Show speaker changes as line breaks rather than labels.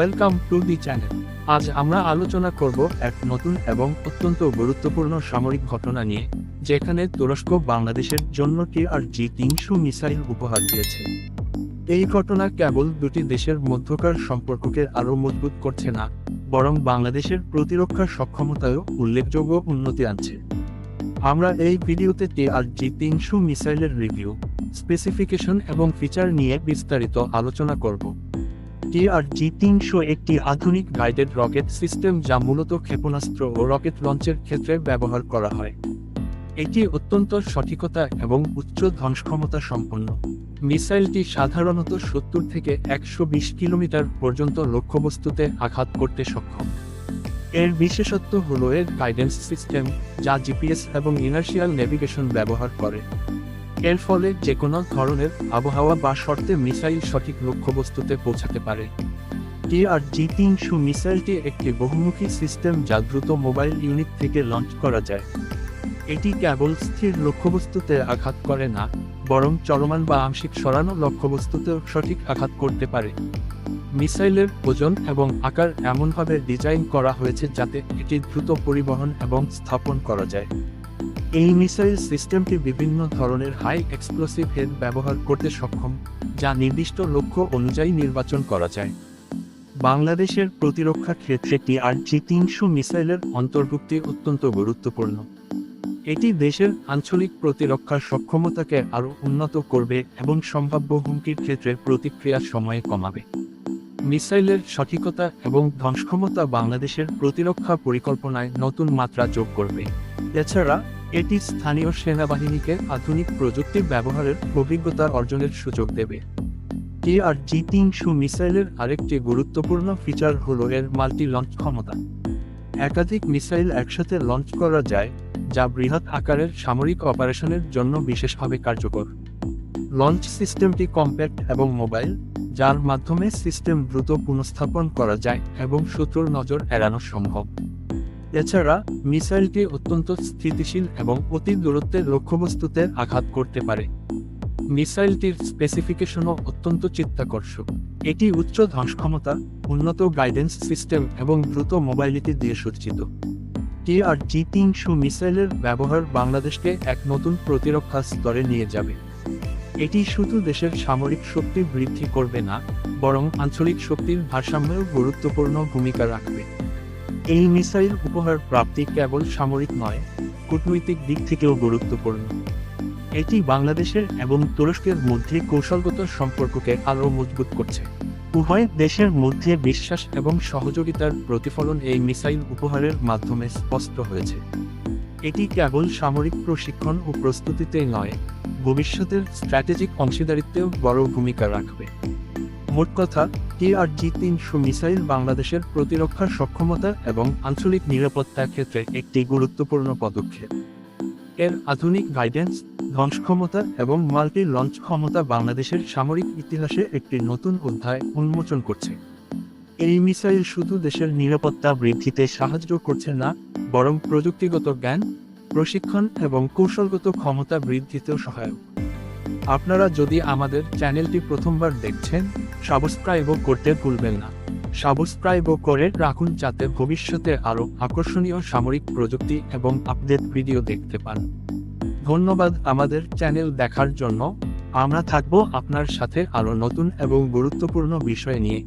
Welcome to the channel আজ আমরা আলোচনা করব এক নতুন এবং অত্যন্ত গুরুত্বপূর্ণ সামরিক ঘটনা নিয়ে, যেখানে তুরস্ক বাংলাদেশের জন্য টি আর জি তিনশো মিসাইল উপহার দিয়েছে। এই ঘটনা কেবল দুটি দেশের মধ্যকার সম্পর্ককে আরও মজবুত করছে না, বরং বাংলাদেশের প্রতিরক্ষা সক্ষমতায়ও উল্লেখযোগ্য উন্নতি আনছে। আমরা এই ভিডিওতে আর জি তিনশো মিসাইলের রিভিউ, স্পেসিফিকেশন এবং ফিচার নিয়ে বিস্তারিত আলোচনা করব। আর জি তিনশো একটি আধুনিক গাইডেড রকেট সিস্টেম যা মূলত ক্ষেপণাস্ত্র ও রকেট লঞ্চের ক্ষেত্রে ব্যবহার করা হয়। এটি অত্যন্ত সঠিকতা এবং উচ্চ ধ্বংসক্ষমতা সম্পন্ন। মিসাইলটি সাধারণত সত্তর থেকে একশো বিশ কিলোমিটার পর্যন্ত লক্ষ্যবস্তুতে আঘাত করতে সক্ষম। এর বিশেষত্ব হল এর গাইডেন্স সিস্টেম যা জিপিএস এবং ইনার্শিয়াল নেভিগেশন ব্যবহার করে। এর ফলে যে কোনো ধরনের আবহাওয়া বা শর্তে মিসাইল সঠিক লক্ষ্যবস্তুতে পৌঁছাতে পারে। আর জি তিনশো মিসাইলটি একটি বহুমুখী সিস্টেম যা দ্রুত মোবাইল ইউনিট থেকে লঞ্চ করা যায়। এটি কেবল স্থির লক্ষ্যবস্তুতে আঘাত করে না, বরং চলমান বা আংশিক সরানো লক্ষ্যবস্তুতেও সঠিক আঘাত করতে পারে। মিসাইলের ওজন এবং আকার এমনভাবে ডিজাইন করা হয়েছে যাতে এটি দ্রুত পরিবহন এবং স্থাপন করা যায়। এই মিসাইল সিস্টেমটি বিভিন্ন ধরনের হাই এক্সপ্লোসিভ হেড ব্যবহার করতে সক্ষম, যা নির্দিষ্ট লক্ষ্য অনুযায়ী নির্বাচন করা যায়। বাংলাদেশের প্রতিরক্ষা ক্ষেত্রে টি আর জি তিনশো মিসাইলের অন্তর্ভুক্তি অত্যন্ত গুরুত্বপূর্ণ। এটি দেশের আঞ্চলিক প্রতিরক্ষার সক্ষমতাকে আরও উন্নত করবে এবং সম্ভাব্য হুমকির ক্ষেত্রে প্রতিক্রিয়ার সময় কমাবে। মিসাইলের সঠিকতা এবং ধ্বংসক্ষমতা বাংলাদেশের প্রতিরক্ষা পরিকল্পনায় নতুন মাত্রা যোগ করবে। এছাড়া এটি স্থানীয় সেনাবাহিনীকে আধুনিক প্রযুক্তির ব্যবহারের অভিজ্ঞতা অর্জনের সুযোগ দেবে। আর জি তিনশো মিসাইলের আরেকটি গুরুত্বপূর্ণ ফিচার হল এর মাল্টি লঞ্চ ক্ষমতা। একাধিক মিসাইল একসাথে লঞ্চ করা যায়, যা বৃহৎ আকারের সামরিক অপারেশনের জন্য বিশেষভাবে কার্যকর। লঞ্চ সিস্টেমটি কম্প্যাক্ট এবং মোবাইল, যার মাধ্যমে সিস্টেম দ্রুত পুনঃস্থাপন করা যায় এবং শত্রুর নজর এড়ানো সম্ভব। এছাড়া মিসাইলটি অত্যন্ত স্থিতিশীল এবং অতি দূরত্বের লক্ষ্যবস্তুতে আঘাত করতে পারে। মিসাইলটির স্পেসিফিকেশনও অত্যন্ত চিত্তাকর্ষক। এটি উচ্চ ধ্বংসক্ষমতা উন্নত গাইডেন্স সিস্টেম এবং দ্রুত মোবাইলিটি দিয়ে সজ্জিত। টি আর জি তিনশো মিসাইলের ব্যবহার বাংলাদেশকে এক নতুন প্রতিরক্ষা স্তরে নিয়ে যাবে। এটি শুধু দেশের সামরিক শক্তি বৃদ্ধি করবে না, বরং আঞ্চলিক শক্তির ভারসাম্যেও গুরুত্বপূর্ণ ভূমিকা রাখবে। এই মিসাইল উপহার প্রাপ্তি কেবল সামরিক নয়, কূটনৈতিক দিক থেকেও গুরুত্বপূর্ণ। এটি বাংলাদেশের এবং তুরস্কের মধ্যে কৌশলগত সম্পর্ককে আরও মজবুত করছে। উভয় দেশের মধ্যে বিশ্বাস এবং সহযোগিতার প্রতিফলন এই মিসাইল উপহারের মাধ্যমে স্পষ্ট হয়েছে। এটি কেবল সামরিক প্রশিক্ষণ ও প্রস্তুতিতেই নয়, ভবিষ্যতের স্ট্র্যাটেজিক অংশীদারিত্বেও বড় ভূমিকা রাখবে। মোট কথা টি আর জি তিনশো মিসাইল বাংলাদেশের প্রতিরক্ষা সক্ষমতা এবং আঞ্চলিক নিরাপত্তার ক্ষেত্রে একটি গুরুত্বপূর্ণ পদক্ষেপ। এর আধুনিক গাইডেন্স ধ্বংসক্ষমতা এবং মাল্টি লঞ্চ ক্ষমতা বাংলাদেশের সামরিক ইতিহাসে একটি নতুন অধ্যায় উন্মোচন করছে। এই মিসাইল শুধু দেশের নিরাপত্তা বৃদ্ধিতে সাহায্য করছে না, বরং প্রযুক্তিগত জ্ঞান, প্রশিক্ষণ এবং কৌশলগত ক্ষমতা বৃদ্ধিতেও সহায়ক। আপনারা যদি আমাদের চ্যানেলটি প্রথমবার দেখছেন, সাবস্ক্রাইবও করতে ভুলবেন না। সাবস্ক্রাইবও করে রাখুন যাতে ভবিষ্যতে আরও আকর্ষণীয় সামরিক প্রযুক্তি এবং আপডেট ভিডিও দেখতে পান। ধন্যবাদ আমাদের চ্যানেল দেখার জন্য। আমরা থাকব আপনার সাথে আরও নতুন এবং গুরুত্বপূর্ণ বিষয় নিয়ে।